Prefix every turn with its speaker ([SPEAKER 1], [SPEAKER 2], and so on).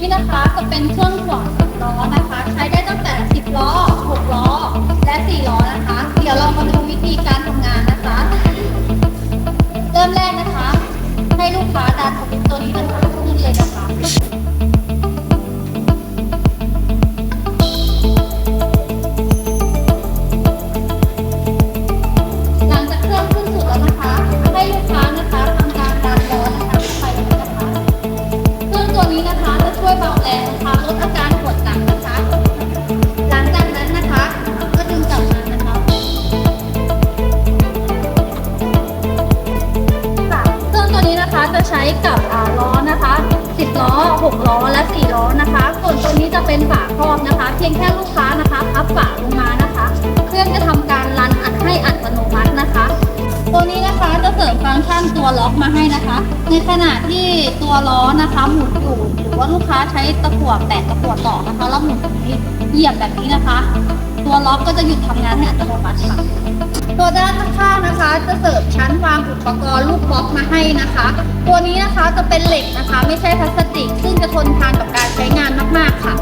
[SPEAKER 1] นี่นะคะจะเป็นเครื่องถ่วงสิบล้อนะคะ ใช้ได้ตั้งแต่ 10 ล้อ 6 ล้อ และ 4 ล้อนะคะ เดี๋ยวเรามาดูวิธีการทำงานนะคะ เริ่มแรกนะคะ ให้ลูกค้าดันสวิตช์ตัวนี้นะคะขึ้น ใช้กับล้อนะคะ 10 ล้อ 6 ล้อ และ 4 ล้อนะคะ ส่วนตัวนี้จะเป็นฝาครอบนะคะ เพียงแค่ลูกค้านะคะพับฝาลงมานะคะ เครื่องจะทำการรันอัดให้อัตโนมัตินะคะ ตัวนี้นะคะจะเสริมฟังก์ชันตัวล็อกมาให้นะคะ ในขณะที่ตัวล้อนะคะหมุนอยู่หรือว่าลูกค้าใช้ตะกั่วแตะตะกั่วต่อนะคะแล้วหมุนแบบนี้เหยียบแบบนี้นะคะ ตัวล็อกก็จะหยุดทำงานให้อัตโนมัติค่ะ จะเสิร์ฟชั้นวางอุปกรณ์ลูกบล็อกมาให้นะคะ ตัวนี้นะคะจะเป็นเหล็กนะคะ ไม่ใช่พลาสติก ซึ่งจะทนทานกับการใช้งานมากๆค่ะ